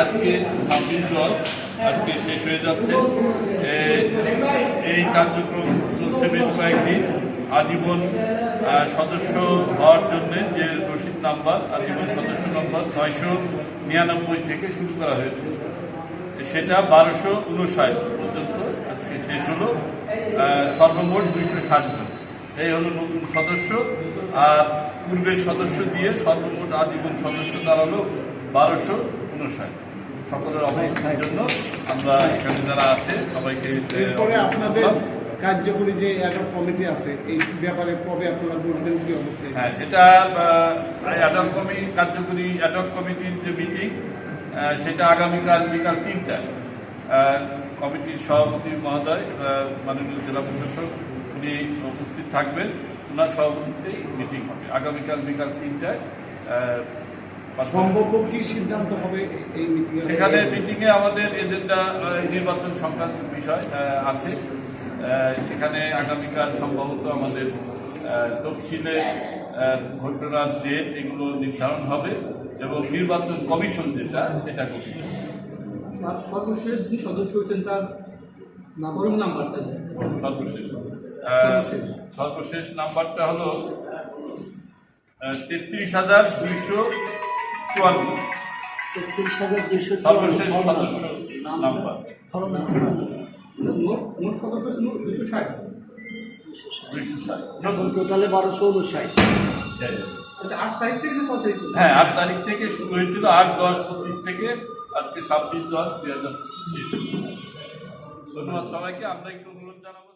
আজকে ছাব্বিশ দশ আজকে শেষ হয়ে যাচ্ছে। এই কার্যক্রম চলছে বেশ কয়েকদিন। আজীবন সদস্য হওয়ার জন্য যে রসিদ নাম্বার, আজীবন সদস্য নম্বর নয়শো নিরানব্বই থেকে শুরু করা হয়েছে। সেটা বারোশো উনষাট পর্যন্ত আজকে শেষ হলো। সর্বমোট দুইশো ষাট জন। এই হলো নতুন সদস্য। আর পূর্বের সদস্য দিয়ে সর্বমোট আজীবন সদস্য দাঁড়াল বারোশো। উনষাট সকলের অবগতির জন্য আমরা এখানে যারা আছে সবাইকে এরপরে আপনাদের কার্যকরী যে অ্যাডপ কমিটি আছে এই ব্যাপারে কবে আপনারা বলবেন কি অবস্থায় হ্যাঁ এটা অ্যাডক কমিটি কার্যকরী অ্যাডক কমিটির যে মিটিং সেটা আগামীকাল বিকাল তিনটায়। কমিটির সভাপতি মহোদয় মাননীয় জেলা প্রশাসক উনি উপস্থিত থাকবেন। ওনার সভাপতিতেই মিটিং হবে। আগামীকাল বিকাল তিনটায় আহ, সম্ভাব্য কি সিদ্ধান্ত হবে এই মিটিং সেখানে মিটিংয়ে আমাদের এজেন্ডা নির্বাচন সংক্রান্ত বিষয় আছে। সেখানে আগামীকাল সম্ভবত আমাদের তফসিলে ঘোষণার ডেট এগুলো নির্ধারণ হবে এবং নির্বাচন কমিশন যেটা সেটা গঠিত সর্বশেষ যিনি সদস্য হয়েছেন তার নাম্বারটা সর্বশেষ। সর্বশেষ। নাম্বারটা হলো তেত্রিশ হাজার দুইশো চুয়ান্ন। তেত্রিশ হাজার দুইশো সর্বশেষ সদস্য নাম্বার। মোট মোট সদস্য দুশো ষাট। টোটালে বারোশো উনষাট আচ্ছা? হ্যাঁ আট তারিখ থেকে শুরু হয়েছিল আট দশ পঁচিশ থেকে আজকে ছাব্বিশ দশ দুই হাজার পঁচিশ। ধন্যবাদ সবাইকে আমরা একটু অনুরোধ জানাব